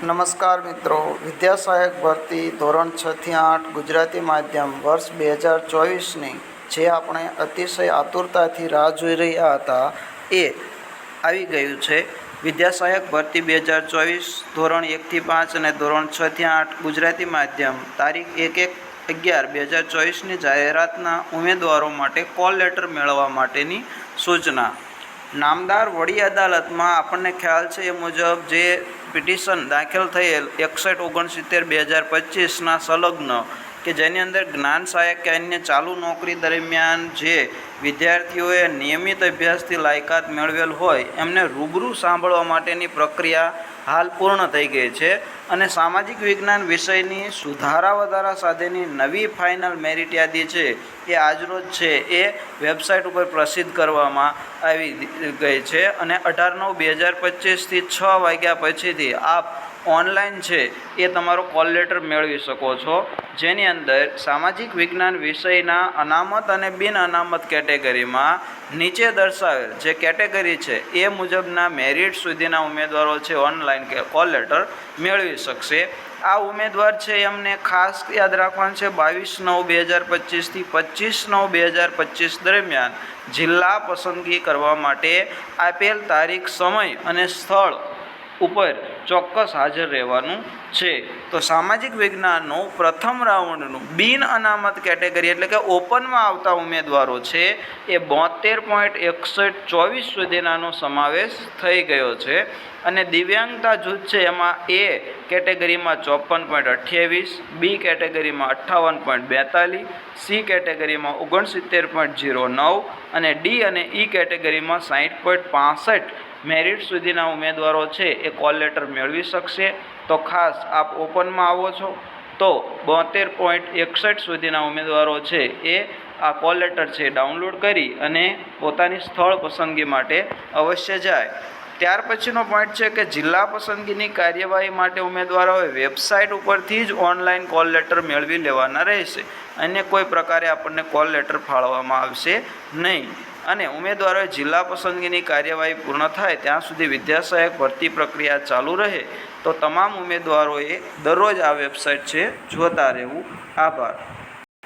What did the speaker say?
નમસ્કાર મિત્રો. વિદ્યા સહાયક ભરતી ધોરણ છથી આઠ ગુજરાતી માધ્યમ વર્ષ બે હજાર ચોવીસની જે આપણે અતિશય આતુરતાથી રાહ જોઈ રહ્યા હતા એ આવી ગયું છે. વિદ્યા સહાયક ભરતી બે હજાર ચોવીસ ધોરણ એકથી પાંચ અને ધોરણ છથી આઠ ગુજરાતી માધ્યમ તારીખ એક એક અગિયાર બે હજાર ચોવીસની જાહેરાતના ઉમેદવારો માટે કોલ લેટર મેળવવા માટેની સૂચના નામદાર વડી અદાલતમાં આપણને ખ્યાલ છે એ મુજબ જે પિટિશન દાખલ થયેલ એકસઠ ઓગણસિત્તેર બે હજાર પચીસના સંલગ્ન કે જેની અંદર જ્ઞાન સહાયક કે અન્ય ચાલુ નોકરી દરમિયાન જે વિદ્યાર્થીઓએ નિયમિત અભ્યાસથી લાયકાત મેળવેલ હોય, એમને રૂબરૂ સાંભળવા માટેની પ્રક્રિયા હાલ પૂર્ણ થઈ ગઈ છે અને સામાજિક વિજ્ઞાન વિષયની સુધારા વધારા સાથેની નવી ફાઇનલ મેરિટ યાદી છે એ આજરોજ છે એ વેબસાઇટ ઉપર પ્રસિદ્ધ કરવામાં આવી ગઈ છે અને અઢાર નવ બે હજાર પચીસથી છ વાગ્યા પછીથી આપ ઓનલાઈન છે એ તમારો કોલ લેટર મેળવી શકો છો. જેની અંદર સામાજિક વિજ્ઞાન વિષયના અનામત અને બિન અનામત કેટેગરીમાં નીચે દર્શાવેલ જે કેટેગરી છે, એ મુજબના મેરિટ સુધીના ઉમેદવારો છે ઓનલાઈન કે કોલ લેટર મેળવી શકશે. આ ઉમેદવાર છે એમને ખાસ યાદ રાખવાનું છે, બાવીસ નવ બે હજાર પચીસથી પચીસ નવ બે હજાર પચીસ દરમિયાન જિલ્લા પસંદગી કરવા માટે આપેલ તારીખ, સમય અને સ્થળ ઉપર ચોક્કસ હાજર રહેવાનું છે. તો સામાજિક વિજ્ઞાનનું પ્રથમ રાઉન્ડનું બિન અનામત કેટેગરી એટલે કે ઓપનમાં આવતા ઉમેદવારો છે એ બોતેર પોઈન્ટ એકસઠ ચોવીસ સુધીનાનો સમાવેશ થઈ ગયો છે. અને દિવ્યાંગતા જૂથ છે એમાં એ કેટેગરીમાં ચોપન પોઈન્ટ અઠ્યાવીસ, બી કેટેગરીમાં અઠ્ઠાવન પોઈન્ટ બેતાલીસ, સી કેટેગરીમાં ઓગણસિત્તેર પોઈન્ટ ઝીરો નવ અને ડી અને ઈ કેટેગરીમાં સાહીઠ પોઈન્ટ પાસઠ મેરિટ સુધીના ઉમેદવારો છે એ કોલ લેટર મેળવી શકશે. તો ખાસ આપ ઓપનમાં આવો છો તો બોતેર પોઈન્ટ એકસઠ સુધીના ઉમેદવારો છે એ આ કોલ લેટર છે ડાઉનલોડ કરી અને પોતાની સ્થળ પસંદગી માટે અવશ્ય જાય. ત્યાર પછીનો પોઈન્ટ છે કે જિલ્લા પસંદગીની કાર્યવાહી માટે ઉમેદવારોએ વેબસાઇટ ઉપરથી જ ઓનલાઈન કોલ લેટર મેળવી લેવાના રહેશે. અન્ય કોઈ પ્રકારે આપણને કોલ લેટર ફાળવવામાં આવશે નહીં. અને ઉમેદવારોએ જિલ્લા પસંદગીની કાર્યવાહી પૂર્ણ થાય ત્યાં સુધી વિદ્યા સહાયક ભરતી પ્રક્રિયા ચાલુ રહે તો તમામ ઉમેદવારોએ દરરોજ આ વેબસાઇટ છે જોતા રહેવું. આભાર.